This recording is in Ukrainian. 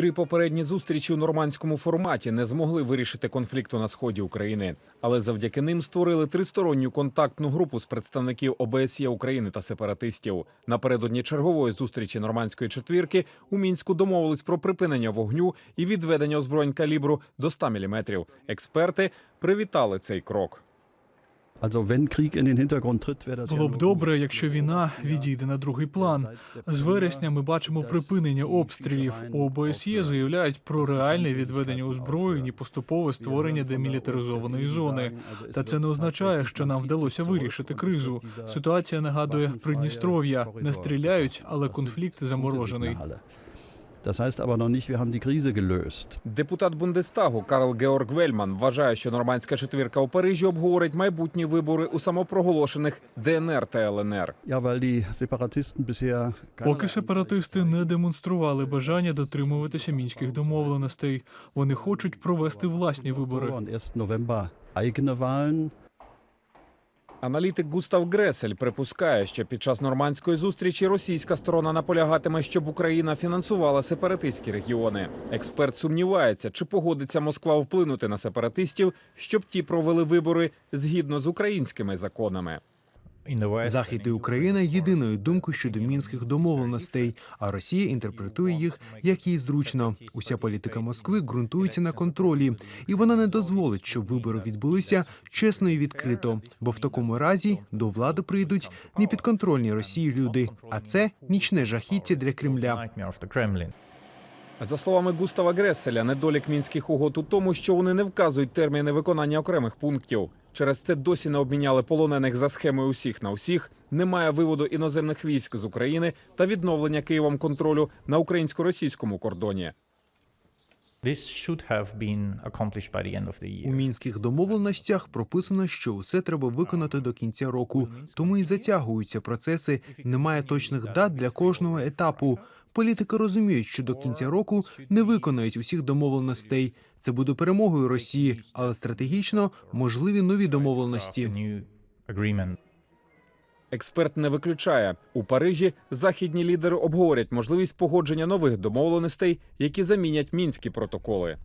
Три попередні зустрічі у нормандському форматі не змогли вирішити конфлікту на сході України, але завдяки ним створили тристоронню контактну групу з представників ОБСЄ України та сепаратистів. Напередодні чергової зустрічі нормандської четвірки у мінську домовились про припинення вогню і відведення озброєнь калібру до 100 мм. Експерти привітали цей крок. Було б добре, якщо війна відійде на другий план. З вересня ми бачимо припинення обстрілів. ОБСЄ заявляють про реальне відведення озброєнь і поступове створення демілітаризованої зони. Та це не означає, що нам вдалося вирішити кризу. Ситуація нагадує Придністров'я. Не стріляють, але конфлікт заморожений. Das heißt aber noch nicht, wir haben die Krise gelöst. Депутат Бундестагу Карл Георг Вельман вважає, що нормандська четвірка у Парижі обговорить майбутні вибори у самопроголошених ДНР та ЛНР. Ja, weil die Separatisten bisher Поки сепаратисти не демонстрували бажання дотримуватися мінських домовленостей. Вони хочуть провести власні вибори. Аналітик Густав Гресель припускає, що під час нормандської зустрічі російська сторона наполягатиме, щоб Україна фінансувала сепаратистські регіони. Експерт сумнівається, чи погодиться Москва вплинути на сепаратистів, щоб ті провели вибори згідно з українськими законами. Захід і Україна єдиною думкою щодо мінських домовленостей, а Росія інтерпретує їх як їй зручно. Уся політика Москви ґрунтується на контролі, і вона не дозволить, щоб вибори відбулися чесно і відкрито. Бо в такому разі до влади прийдуть не підконтрольні Росії люди, а це нічне жахіття для Кремля. За словами Густава Греселя, недолік мінських угод у тому, що вони не вказують терміни виконання окремих пунктів. Через це досі не обміняли полонених за схемою усіх на усіх. Немає виводу іноземних військ з України та відновлення Києвом контролю на українсько-російському кордоні. У year. мінських домовленостях прописано, що усе треба виконати до кінця року, тому і затягуються процеси. Немає точних дат для кожного етапу. Політики розуміють, що до кінця року не виконають усіх домовленостей. Це буде перемогою Росії, але стратегічно можливі нові домовленості. Експерт не виключає у Парижі. Західні лідери обговорять можливість погодження нових домовленостей, які замінять мінські протоколи.